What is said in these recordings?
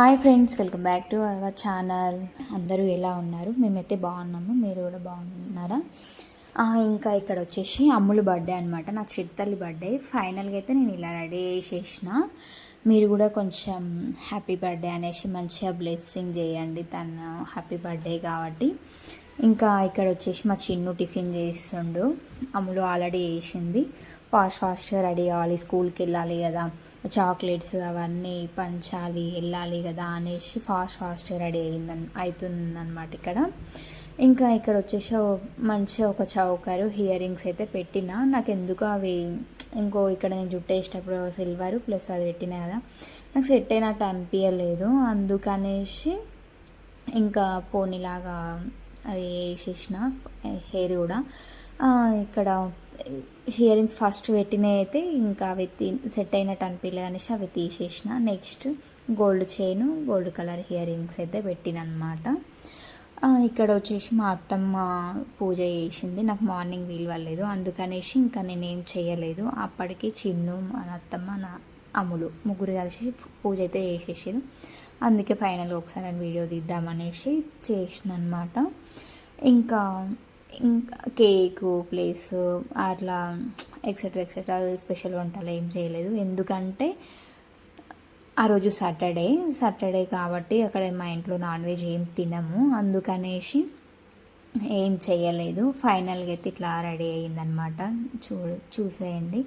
Hi friends welcome back to our channel. అందరూ ఎలా ఉన్నారు? మేమైతే బాగున్నాము. మీరు కూడా బాగున్నారా? ఇంకా ఇక్కడ వచ్చేసి అమ్ములు బర్త్డే అనమాట నా చిడతల్లి బర్త్డే ఫైనల్గా అయితే నేను ఇలా రెడీ చేసేసిన మీరు కూడా కొంచెం హ్యాపీ బర్త్డే అనేసి మంచిగా బ్లెస్సింగ్ చేయండి తను. హ్యాపీ బర్త్డే కాబట్టి. ఇంకా ఇక్కడ వచ్చేసి మా చిన్ను టిఫిన్ చేస్తుండు. అమ్ములు ఆల్రెడీ వేసింది ఫాస్ట్ ఫాస్ట్గా రెడీ అవ్వాలి స్కూల్కి వెళ్ళాలి కదా. చాక్లెట్స్ అవన్నీ పంచాలి వెళ్ళాలి కదా అనేసి ఫాస్ట్ ఫాస్ట్గా రెడీ అయిందని అవుతుందన్నమాట ఇక్కడ. ఇంకా ఇక్కడ వచ్చేసి మంచిగా ఒక చౌకరు హియర్ రింగ్స్ అయితే పెట్టిన. నాకు ఎందుకు అవి ఇంకో ఇక్కడ నేను జుట్టు వేసేటప్పుడు సిల్వర్ ప్లస్ అది పెట్టిన కదా. నాకు సెట్ అయినట్టు అనిపించలేదు అందుకనేసి ఇంకా పోనీలాగా అది వేసేసిన హెయిర్ కూడా. ఇక్కడ ఇక్కడ హియరింగ్స్ ఫస్ట్ పెట్టినవి అయితే ఇంకా అవి సెట్ అయినట్టు అనిపించలేదు అనేసి అవి తీసేసిన. Next gold chain gold colour earrings అయితే పెట్టిన అనమాట ఇక్కడ వచ్చేసి మా అత్తమ్మ పూజ చేసింది. నాకు మార్నింగ్ వీలు అవ్వలేదు అందుకనేసి ఇంకా నేనేం చేయలేదు అప్పటికి చిన్ను మా అత్తమ్మ నా అమ్ములు ముగ్గురు కలిసి పూజ అయితే చేసేసారు అందుకే ఫైనల్గా ఒకసారి నేను వీడియో తీద్దామనేసి చేసిన అనమాట ఇంకా ఇంకా కేకు ప్లేస్ అట్లా ఎక్సెట్రా ఎక్సెట్రా స్పెషల్ వంటలు ఏం చేయలేదు. ఎందుకంటే ఆ రోజు సాటర్డే సాటర్డే కాబట్టి అక్కడ మా ఇంట్లో నాన్ వెజ్ ఏం తినము. అందుకనేసి ఏం చేయలేదు ఫైనల్గా అయితే ఇట్లా రెడీ అయ్యిందనమాట చూ చూసేయండి.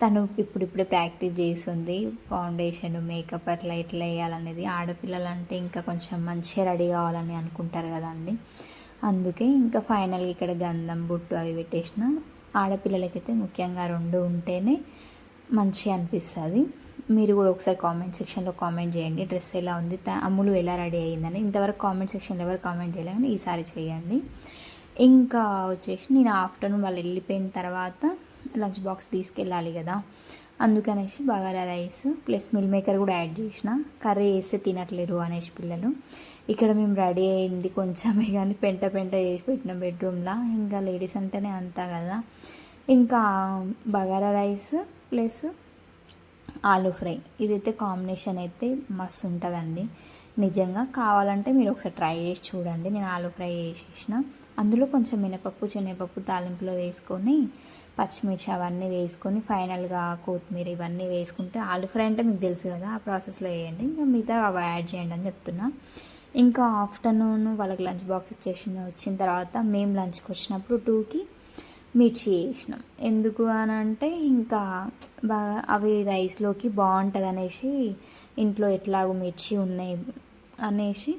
తను ఇప్పుడిప్పుడే ప్రాక్టీస్ చేస్తుంది ఫౌండేషన్ మేకప్ అట్లా ఇట్లా వేయాలనేది. ఆడపిల్లలంటే ఇంకా కొంచెం మంచిగా రెడీ కావాలని అనుకుంటారు కదండి. అందుకే ఇంకా ఫైనల్గా ఇక్కడ గంధం బుట్టు అవి పెట్టేసిన. ఆడపిల్లలకైతే ముఖ్యంగా రెండు ఉంటేనే మంచిగా అనిపిస్తుంది. మీరు కూడా ఒకసారి కామెంట్ సెక్షన్లో కామెంట్ చేయండి. డ్రెస్ ఎలా ఉంది? త- అమ్ములు ఎలా రెడీ అయ్యిందని. ఇంతవరకు కామెంట్ సెక్షన్లో ఎవరు కామెంట్ చేయలేదు కానీ ఈసారి చేయండి. ఇంకా వచ్చేసి నేను ఆఫ్టర్నూన్ వాళ్ళు వెళ్ళిపోయిన తర్వాత లంచ్ బాక్స్ తీసుకెళ్ళాలి కదా. అందుకనేసి bagara rice plus meal maker కూడా యాడ్ చేసిన. కర్రీ వేస్తే తినట్లేరు అనేసి పిల్లలు. ఇక్కడ మేము రెడీ అయింది కొంచెమే కానీ పెంట పెంట చేసి పెట్టిన బెడ్రూమ్లో. ఇంకా లేడీస్ అంటేనే అంతా కదా. ఇంకా బగారా రైస్ ప్లస్ ఆలూ ఫ్రై. ఇదైతే కాంబినేషన్ అయితే మస్తు ఉంటుందండి. నిజంగా కావాలంటే మీరు ఒకసారి ట్రై చేసి చూడండి. నేను ఆలూ ఫ్రై చేసేసిన. అందులో కొంచెం మినపప్పు శనగపప్పు తాలింపులో వేసుకొని పచ్చిమిర్చి అవన్నీ వేసుకొని ఫైనల్గా కొత్తిమీర ఇవన్నీ వేసుకుంటే ఆలూ ఫ్రై అంటే మీకు తెలుసు కదా ఆ ప్రాసెస్లో వేయండి. ఇంకా మిగతా అవి యాడ్ చేయండి అని చెప్తున్నా. ఇంకా ఆఫ్టర్నూన్ వాళ్ళకి లంచ్ బాక్స్ ఇచ్చేసి వచ్చిన తర్వాత మేము లంచ్కి వచ్చినప్పుడు టూకి మిర్చి వేసినాం ఎందుకు అని అంటే ఇంకా బాగా అవి రైస్లోకి బాగుంటుంది అనేసి ఇంట్లో ఎట్లాగో మిర్చి ఉన్నాయి అనేసి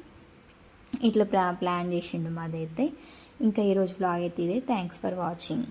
ఇట్లా ప్లా ప్లాన్ చేసిండు మాదైతే. ఇంకా ఈరోజు బ్లాగ్ అయితే ఇదే. Thanks for watching